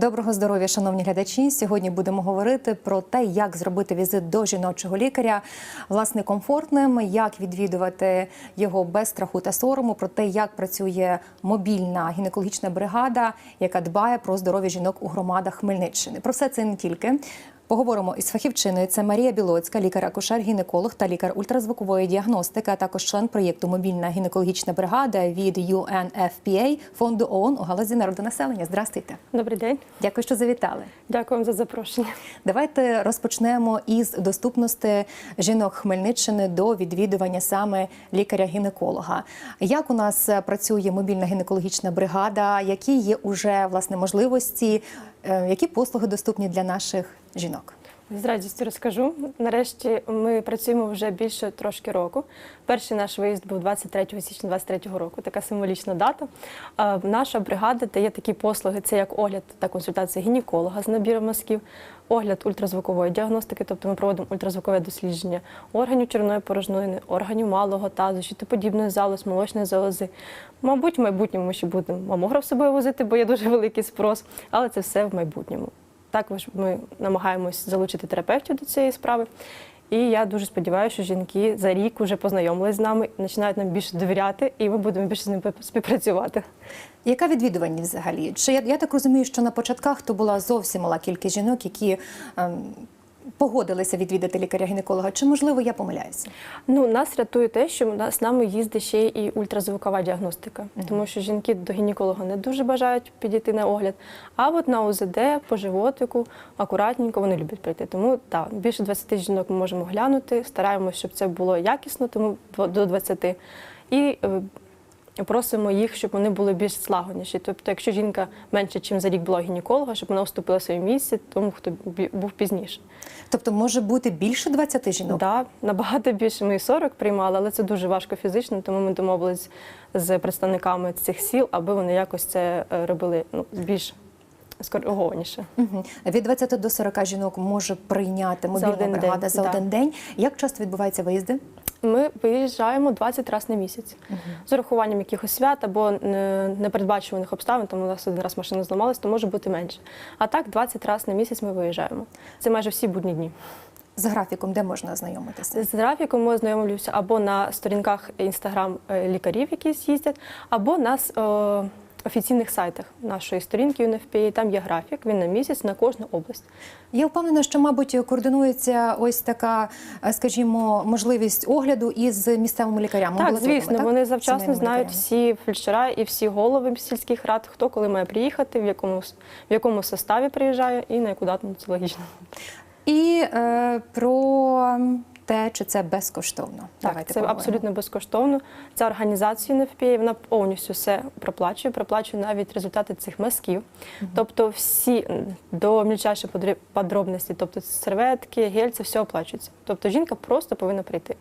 Доброго здоров'я, шановні глядачі. Сьогодні будемо говорити про те, як зробити візит до жіночого лікаря власне комфортним, як відвідувати його без страху та сорому, про те, як працює мобільна гінекологічна бригада, яка дбає про здоров'я жінок у громадах Хмельниччини. Про все це не тільки. Поговоримо із фахівчиною. Це Марія Білоцька, лікар-акушер-гінеколог та лікар ультразвукової діагностики, а також член проєкту Мобільна гінекологічна бригада від UNFPA фонду ООН у галузі народонаселення. Здрастуйте. Добрий день, Дякую, що завітали. дякую вам за запрошення. Давайте розпочнемо із доступності жінок Хмельниччини до відвідування саме лікаря-гінеколога. Як у нас працює мобільна гінекологічна бригада? Які є уже власне можливості, які послуги доступні для наших жінок? З радістю розкажу. Нарешті ми працюємо вже більше трошки року. Перший наш виїзд був 23 січня 23 року, така символічна дата. Наша бригада дає такі послуги: це як огляд та консультація гінеколога з набіром мазків, огляд ультразвукової діагностики, тобто ми проводимо ультразвукове дослідження органів червоної порожнини, органів малого тазу, щитоподібної залоз, молочної залози. Мабуть, в майбутньому ми ще будемо мамограф собою возити, бо є дуже великий спрос, але це все в майбутньому. Також ми намагаємось залучити терапевтів до цієї справи. І я дуже сподіваюся, що жінки за рік вже познайомились з нами, починають нам більше довіряти, і ми будемо більше з ними співпрацювати. Яка відвідуваність взагалі? Чи я, я так розумію, що на початках то була зовсім мала кількість жінок, які ем, погодилися відвідати лікаря-гінеколога? Чи можливо я помиляюся? Ну, нас рятує те, що з нами їздить ще і ультразвукова діагностика, тому що жінки до гінеколога не дуже бажають підійти на огляд. А от на УЗД по животику акуратненько вони люблять прийти. Тому так, більше 20 жінок ми можемо глянути, стараємося, щоб це було якісно, тому до 20. І е, просимо їх, щоб вони були більш злагодніші. Тобто, якщо жінка менше, ніж за рік була гінеколога, щоб вона уступила своє місце тому, хто був пізніше. Тобто може бути більше 20 жінок? Да, набагато більше. Ми і 40 приймали, але це дуже важко фізично, тому ми домовились з представниками цих сіл, аби вони якось це е, робили ну, більш скоригованіше. Мгм. Від 20 до 40 жінок може прийняти мобільна один бригада день, за да. один день. Як часто відбуваються виїзди? Ми виїжджаємо 20 разів на місяць з урахуванням якихось свят або непередбачуваних обставин, тому у нас один раз машина зламалась, то може бути менше. А так 20 разів на місяць ми виїжджаємо. Це майже всі будні дні. З графіком, де можна ознайомитися? З графіком ми ознайомлюємося або на сторінках інстаграм лікарів, які з'їздять, або на с- е, офіційних сайтах нашої сторінки UNFPA. Там є графік, він на місяць на кожну область. Я впевнена, що, мабуть, координується ось така, е, скажімо, можливість огляду із місцевими лікарями. Так, звісно, так? вони завчасно Сімейними знають лікарями. всі фельдшера і всі голови сільських рад, хто коли має приїхати, в якому в якому составі приїжджає і на яку дату ну, це логічно. І е, про те, чи це безкоштовно. Так, Давайте це поговоримо. абсолютно безкоштовно. Ця організація НФПА, вона повністю все проплачує, проплачує навіть результати цих мазків. Тобто всі до мільчайшої подробності, тобто серветки, гель, це все оплачується. Тобто жінка просто повинна прийти.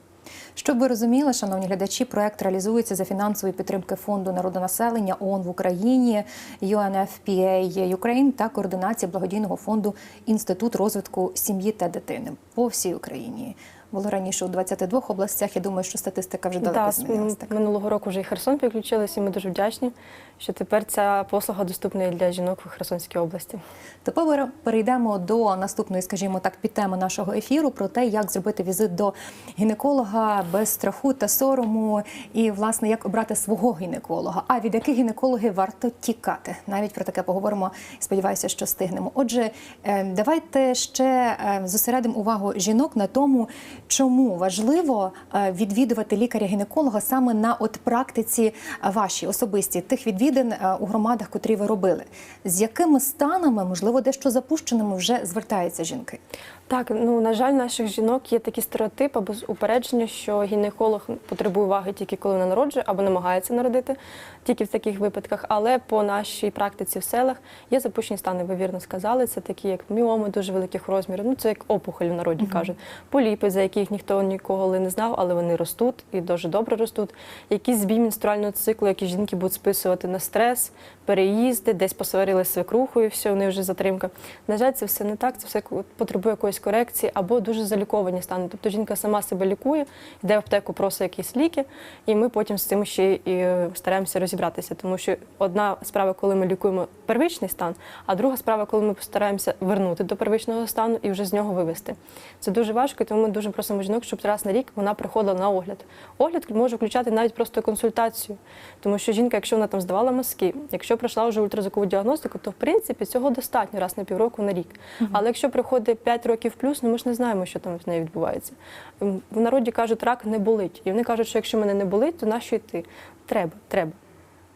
Щоб ви розуміли, шановні глядачі, проект реалізується за фінансової підтримки фонду народонаселення ООН в Україні, UNFPA Ukraine та координації благодійного фонду Інститут розвитку сім'ї та дитини по всій Україні. Було раніше у 22 областях. Я думаю, що статистика вже далеко Да, змінилась. з- Так. минулого року вже і Херсон підключилися, і ми дуже вдячні, що тепер ця послуга доступна і для жінок у Херсонській області. Тепер перейдемо до наступної, скажімо так, підтеми нашого ефіру про те, як зробити візит до гінеколога без страху та сорому, і власне як обрати свого гінеколога. А від яких гінекологів варто тікати? Навіть про таке поговоримо. Сподіваюся, що стигнемо. Отже, е, давайте ще е, зосередимо увагу жінок на тому, чому важливо е, відвідувати лікаря-гінеколога саме на от практиці е, вашій особисті тих відвідин е, у громадах, котрі ви робили. З якими станами, можливо, дещо запущеними вже звертаються жінки? Так, ну на жаль, наших жінок є такі стереотипи або упередження, що гінеколог потребує уваги тільки коли вона народжує або намагається народити, тільки в таких випадках. Але по нашій практиці в селах є запущені стани, ви вірно сказали. Це такі, як міоми дуже великих розмірів. Ну це як опухоль в народі кажуть, поліпи, за які їх ніхто ніколи не знав, але вони ростуть і дуже добре ростуть. Якийсь збій менструального циклу, які жінки будуть списувати на стрес, переїзди, десь посварилися з свекрухою, все, вони вже затримка. На жаль, це все не так, це все потребує якоїсь корекції або дуже заліковані стани. Тобто жінка сама себе лікує, йде в аптеку, просить якісь ліки, і ми потім з цим ще і е, стараємося розібратися. Тому що одна справа, коли ми лікуємо первичний стан, а друга справа, коли ми постараємося вернути до первичного стану і вже з нього вивести. Це дуже важко, тому ми дуже просимо жінок, щоб раз на рік вона приходила на огляд. Огляд може включати навіть просто консультацію, тому що жінка, якщо вона там здавала мазки, якщо пройшла вже ультразвукову діагностику, то в принципі цього достатньо раз на півроку на рік. Але якщо приходить 5 років плюс, ну ми ж не знаємо, що там з нею відбувається. В народі кажуть, рак не болить. І вони кажуть, що якщо мене не болить, то нащо йти? Треба, треба.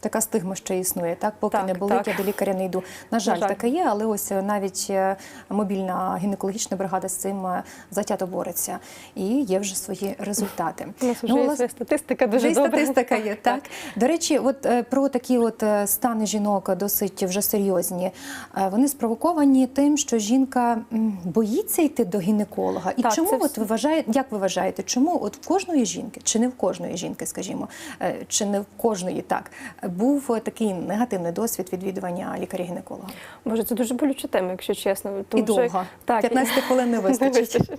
Така стигма ще існує, так поки Так, не болить, так. я до лікаря не йду. На жаль, жаль. таке є, але ось е, навіть е, мобільна гінекологічна бригада з цим е, затято бореться. І є вже свої результати. У нас вже Ну, є своя статистика дуже Вже й добра. статистика є, так. До речі, от про такі от стани жінок досить вже серйозні. Вони спровоковані тим, що жінка боїться йти до гінеколога. І Так, чому це от ви вважаєте, як ви вважаєте, чому от в кожної жінки, чи не в кожної жінки, скажімо, чи не в кожної так, був такий негативний досвід відвідування лікаря-гінеколога? Може, це дуже болюча тема, якщо чесно. Тому І що- Так, 15 хвилин не вистачить.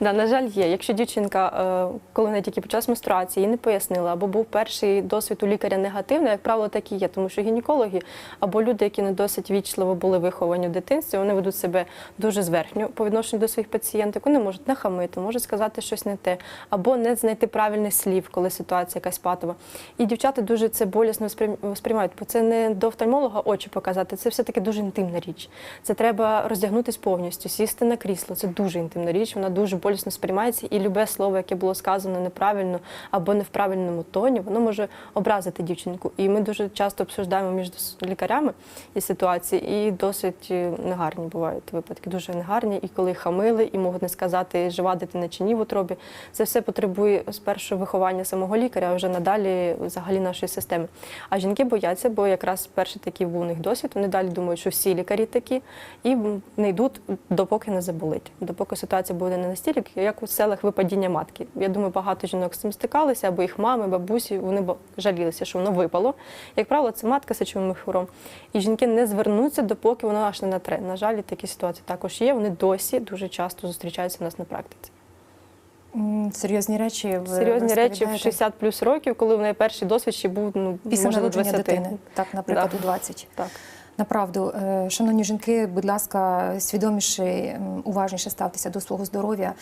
Да, на жаль, є. Якщо дівчинка, е, коли вона тільки під час менструації, їй не пояснила, або був перший досвід у лікаря негативний, як правило, так і є. Тому що гінекологи або люди, які не досить вічливо були виховані в дитинстві, вони ведуть себе дуже зверхньо по відношенню до своїх пацієнток. Вони можуть нахамити, можуть сказати щось не те, або не знайти правильних слів, коли ситуація якась патова. І дівчата дуже це болісно сприйм- сприймають, бо це не до офтальмолога очі показати, це все-таки дуже інтимна річ. Це треба роздягнутись повністю, сісти на крісло. Це дуже інтимна річ, вона дуже болісно сприймається, і любе слово, яке було сказано неправильно або не в правильному тоні, воно може образити дівчинку. І ми дуже часто обсуждаємо між лікарями і ситуації, і досить е, негарні бувають випадки, дуже негарні. І коли хамили, і можуть не сказати, жива дитина чи ні в утробі. Це все потребує спершу виховання самого лікаря, а вже надалі взагалі нашої системи. А жінки бояться, бо якраз перший такий був у них досвід. Вони далі думають, що всі лікарі такі, і не йдуть, допоки не заболить, допоки ситуація буде не настільки, як у селах випадіння матки. Я думаю, багато жінок з цим стикалися, або їх мами, бабусі, вони жалілися, що воно випало. Як правило, це матка з сечовим міхуром. І жінки не звернуться, допоки воно аж не натре. На жаль, такі ситуації також є. Вони досі дуже часто зустрічаються у нас на практиці. Серйозні речі ви Серйозні речі в розповідаєте. 60 плюс років, коли в неї перший досвід ще був ну, після може, народження 20. дитини, так, наприклад, Да. у 20. Так. Направду, е, шановні жінки, будь ласка, свідоміше, уважніше ставтеся до свого здоров'я,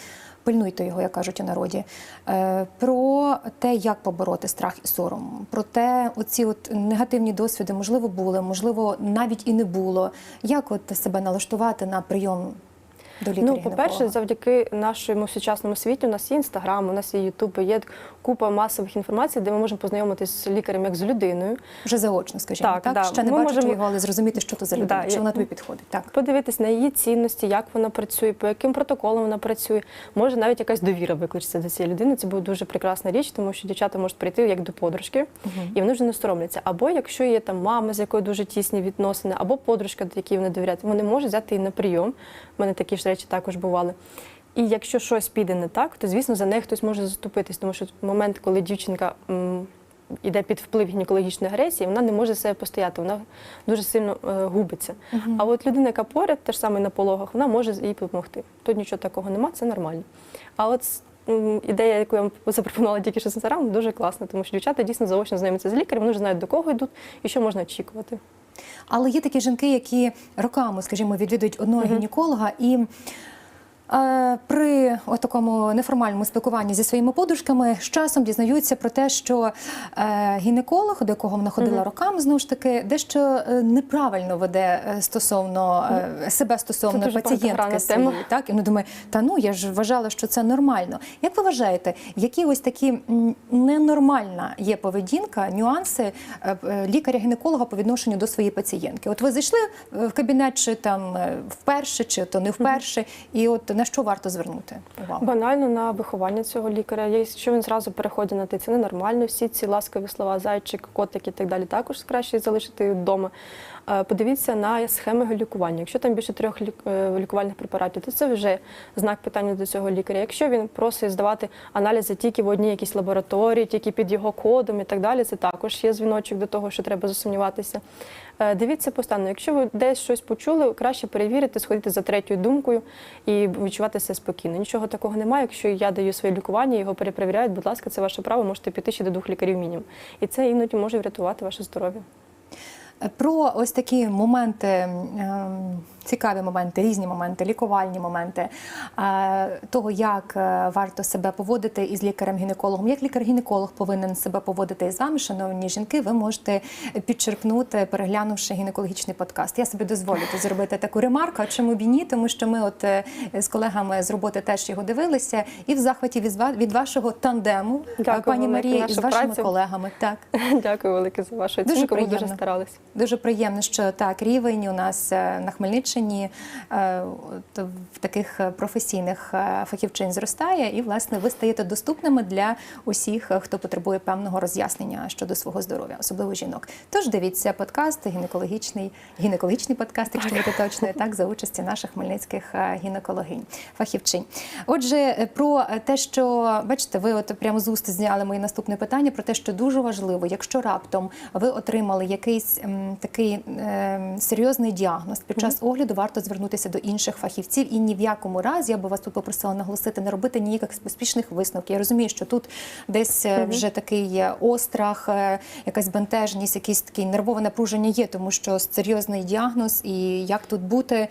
пильнуйте його, як кажуть у народі. Е, Про те, як побороти страх і сором, про те, оці от негативні досвіди, можливо, були, можливо, навіть і не було. Як от себе налаштувати на прийом до лікаря? Ну, по-перше, завдяки нашому сучасному світі у нас є інстаграм, у нас є Ютуб, є купа масових інформацій, де ми можемо познайомитися з лікарем як з людиною. вже заочно, скажімо, так, Так, да. ще не Ми бачити можемо- його, але зрозуміти, що то за людина, Да, чи вона тобі підходить. Так. Подивитись на її цінності, як вона працює, по яким протоколам вона працює. Може навіть якась довіра викличеться до цієї людини. Це буде дуже прекрасна річ, тому що дівчата можуть прийти як до подружки, і вони вже не соромляться. Або якщо є там мама, з якою дуже тісні відносини, або подружка, до якій вони довіряють, вони можуть взяти її на прийом. У мене такі ж речі також бували. І якщо щось піде не так, то звісно за неї хтось може заступитись, тому що в момент, коли дівчинка. м, Іде під вплив гінекологічної агресії, вона не може себе постояти, вона дуже сильно е, губиться. А от людина, яка поряд, теж саме на пологах, вона може їй допомогти. Тут нічого такого нема, це нормально. А от с- м, ідея, яку я вам запропонувала тільки що інстаграму, дуже класна, тому що дівчата дійсно заочно знайомляться з лікарем, вони вже знають до кого йдуть і що можна очікувати. Але є такі жінки, які роками, скажімо, відвідують одного гінеколога і. Е, При такому неформальному спілкуванні зі своїми подружками з часом дізнаються про те, що е, гінеколог, до якого вона ходила роками, знову ж таки, дещо е, неправильно веде стосовно себе стосовно пацієнтки своєї. Так і вона думає, та ну я ж вважала, що це нормально. Як ви вважаєте, які ось такі ненормальна є поведінка, нюанси лікаря-гінеколога по відношенню до своєї пацієнтки? От ви зайшли в кабінет, чи там вперше, чи то не вперше, і от на що варто звернути увагу? Банально на виховання цього лікаря. Якщо він зразу переходить на ти, це ненормально. Всі ці ласкові слова, зайчик, котик і так далі, також краще залишити вдома. Е, Подивіться на схеми лікування. Якщо там більше трьох е, лікувальних препаратів, то це вже знак питання до цього лікаря. Якщо він просить здавати аналізи тільки в одній якійсь лабораторії, тільки під його кодом і так далі, це також є дзвіночок до того, що треба засумніватися. Е, Дивіться постійно. Якщо ви десь щось почули, краще перевірити, сходити за третьою думкою і відчуватися спокійно. Нічого такого немає. Якщо я даю своє лікування, його перепровіряють, будь ласка, це ваше право, можете піти ще до двох лікарів мінімум. І це іноді може врятувати ваше здоров'я. Про ось такі моменти, ем, цікаві моменти, різні моменти, лікувальні моменти е, того, як е, варто себе поводити із лікарем-гінекологом, як лікар-гінеколог повинен себе поводити із вами, шановні жінки, ви можете підчеркнути, переглянувши гінекологічний подкаст. Я собі дозволю тут зробити таку ремарку. А чому б і ні? Тому що ми, от е, з колегами з роботи, теж його дивилися, і в захваті від вашого тандему, Дякую пані Марія, і з вашими праця. колегами. Так. Дякую велике за вашу Дуже оцінку. Дуже приємно. старалися. Дуже приємно, що так рівень у нас на Хмельниччині е, от в таких е, професійних е, фахівчин зростає, і власне ви стаєте доступними для усіх, е, хто потребує певного роз'яснення щодо свого здоров'я, особливо жінок. Тож дивіться подкаст, гінекологічний гінекологічний подкаст, якщо бути точною, так за участі наших хмельницьких е, гінекологинь, фахівчинь. Отже, е, про те, що бачите, ви от прямо з уст зняли моє наступне питання про те, що дуже важливо, якщо раптом ви отримали якийсь такий серйозний діагноз під час огляду, варто звернутися до інших фахівців і ні в якому разі, я би вас тут попросила наголосити, не робити ніяких поспішних висновків. Я розумію, що тут десь е, вже такий е, острах, е, якась бентежність, якийсь такий нервове напруження є, тому що серйозний діагноз і як тут бути.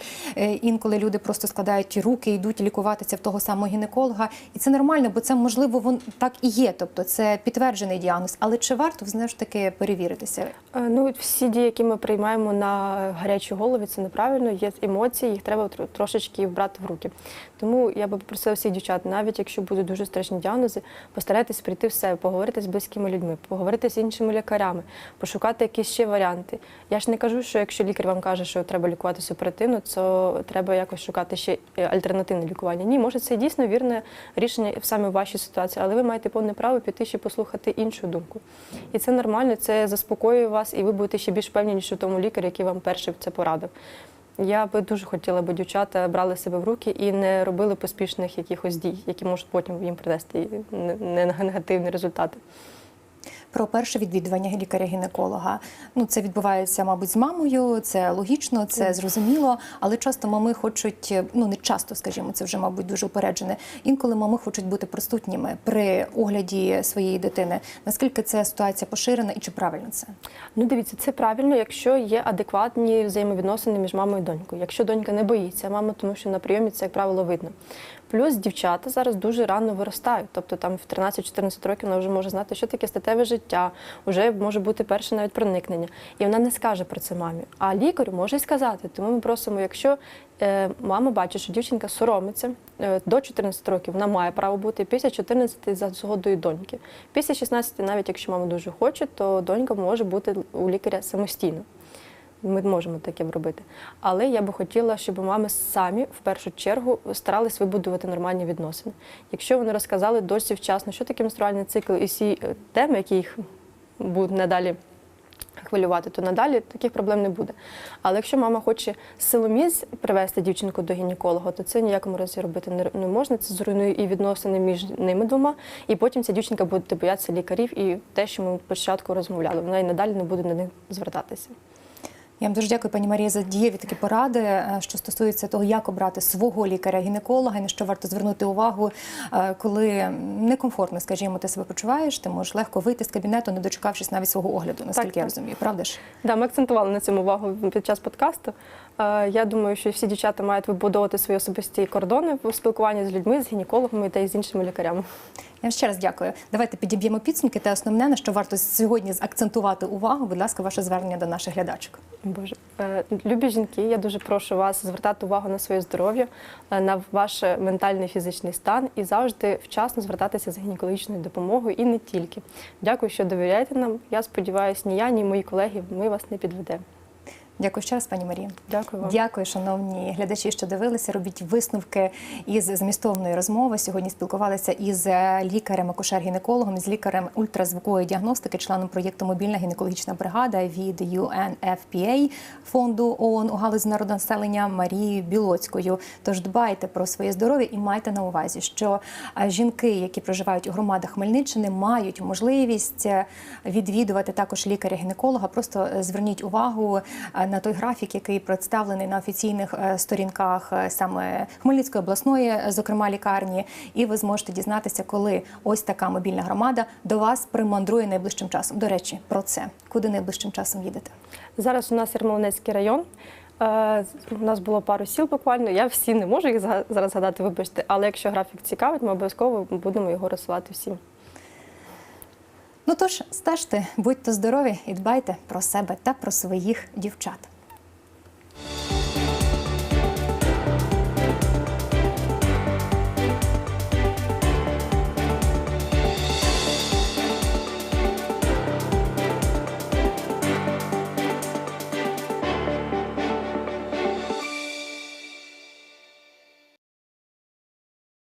Інколи люди просто складають руки, йдуть лікуватися в того самого гінеколога, і це нормально, бо це можливо вон так і є. Тобто це підтверджений діагноз. Але чи варто знову ж таки перевіритися? Ну, всі дії, які ми приймаємо на гарячій голові, це неправильно. Є емоції, їх треба трошечки брати в руки. Тому я би попросила всіх дівчат, навіть якщо будуть дуже страшні діагнози, постарайтесь прийти в себе, поговорити з близькими людьми, поговорити з іншими лікарями, пошукати якісь ще варіанти. Я ж не кажу, що якщо лікар вам каже, що треба лікуватися оперативно, то треба якось шукати ще е, альтернативне лікування. Ні, може, це дійсно вірне рішення саме в вашій ситуації, але ви маєте повне право піти ще послухати іншу думку. І це нормально, це заспокоює вас, і ви будете ще більш певніші в тому лікарі, який вам перший це порадив. Я би дуже хотіла, аби дівчата брали себе в руки і не робили поспішних якихось дій, які можуть потім їм принести не- не негативні результати. Про перше відвідування лікаря-гінеколога. Ну це відбувається, мабуть, з мамою. Це логічно, це зрозуміло. Але часто мами хочуть, ну не часто, скажімо, це вже мабуть дуже упереджене. Інколи мами хочуть бути присутніми при огляді своєї дитини. Наскільки ця ситуація поширена і чи правильно це? Ну, дивіться, це правильно, якщо є адекватні взаємовідносини між мамою і донькою. Якщо донька не боїться мами, тому що на прийомі це, як правило, видно. Плюс дівчата зараз дуже рано виростають, тобто там в 13-14 років вона вже може знати, що таке статеве життя, вже може бути перше навіть проникнення. І вона не скаже про це мамі. А лікарю може й сказати. Тому ми просимо, якщо е, мама бачить, що дівчинка соромиться е, до 14 років, вона має право бути після 14 за згодою доньки. Після 16, навіть якщо мама дуже хоче, то донька може бути у лікаря самостійно. Ми можемо таке робити. Але я би хотіла, щоб мами самі в першу чергу старались вибудувати нормальні відносини. Якщо вони розказали досі вчасно, що таке менструальний цикл і всі е, теми, які їх будуть надалі хвилювати, то надалі таких проблем не буде. Але якщо мама хоче силоміць привести дівчинку до гінеколога, то це ніякому разі робити не- можна. Це зруйнує і відносини між ними двома, і потім ця дівчинка буде боятися лікарів і те, що ми спочатку розмовляли, вона і надалі не буде на них звертатися. Я вам дуже дякую, пані Марія, за дієві такі поради, е, що стосуються того, як обрати свого лікаря-гінеколога, і на що варто звернути увагу, е, коли некомфортно, скажімо, ти себе почуваєш, ти можеш легко вийти з кабінету, не дочекавшись навіть свого огляду, наскільки Так, я так. розумію, правда ж? Да, ми акцентували на цьому увагу під час подкасту. Е, Я думаю, що всі дівчата мають вибудовувати свої особисті кордони в спілкуванні з людьми, з гінекологами та й з іншими лікарями. Я ще раз дякую. Давайте підіб'ємо підсумки. Те основне, на що варто сьогодні акцентувати увагу. Будь ласка, ваше звернення до наших глядачок. Боже, Е, любі жінки, я дуже прошу вас звертати увагу на своє здоров'я, е, на ваш ментальний фізичний стан і завжди вчасно звертатися за гінекологічною допомогою і не тільки. Дякую, що довіряєте нам. Я сподіваюся, ні я, ні мої колеги, ми вас не підведемо. Дякую ще раз, пані Марія. Дякую вам. Дякую, шановні глядачі, що дивилися. Робіть висновки із змістовної розмови. Сьогодні спілкувалися із лікарем, акушер-гінекологом, з лікарем ультразвукової діагностики, членом проєкту Мобільна гінекологічна бригада від UNFPA фонду ООН у галузі народонаселення Марією Білоцькою. Тож дбайте про своє здоров'я і майте на увазі, що жінки, які проживають у громадах Хмельниччини, мають можливість е, відвідувати також лікаря-гінеколога. Просто е, зверніть увагу е, на той графік, який представлений на офіційних е, сторінках е, саме Хмельницької обласної, е, зокрема лікарні, і ви зможете дізнатися, коли ось така мобільна громада до вас примандрує найближчим часом. До речі, про це куди найближчим часом їдете? Зараз у нас Ярмолинецький район. У нас було пару сіл буквально. Я всі не можу їх зараз згадати, вибачте. Але якщо графік цікавить, ми обов'язково будемо його розсилати всім. Ну тож стежте, будьте здорові і дбайте про себе та про своїх дівчат.